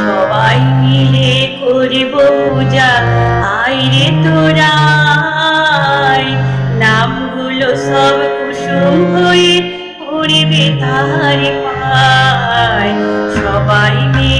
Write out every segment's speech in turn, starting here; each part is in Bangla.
সবাই মিলে করিব পূজা। আইরে তোরা নামগুলো সব কুসুম হয়ে ঘুরিবে তাহারি পায়। সবাই মিলে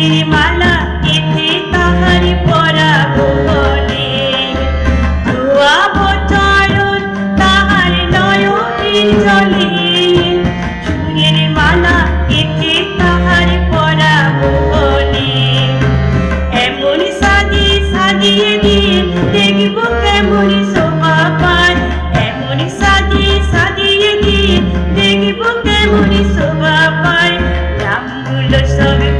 মালা এতে তাহারি পরা বলে দুয়াব চরণ তাহার নয়নের জলে। সুরের মালা এতে তাহার পরা বলে এমন সাজিয়ে সাজিয়ে দিয়ে দেখব কেমন শোভা পায়। এমন সাজিয়ে সাজিয়ে দিয়ে দেখব কেমন শোভা পায়। রামগুলো সবে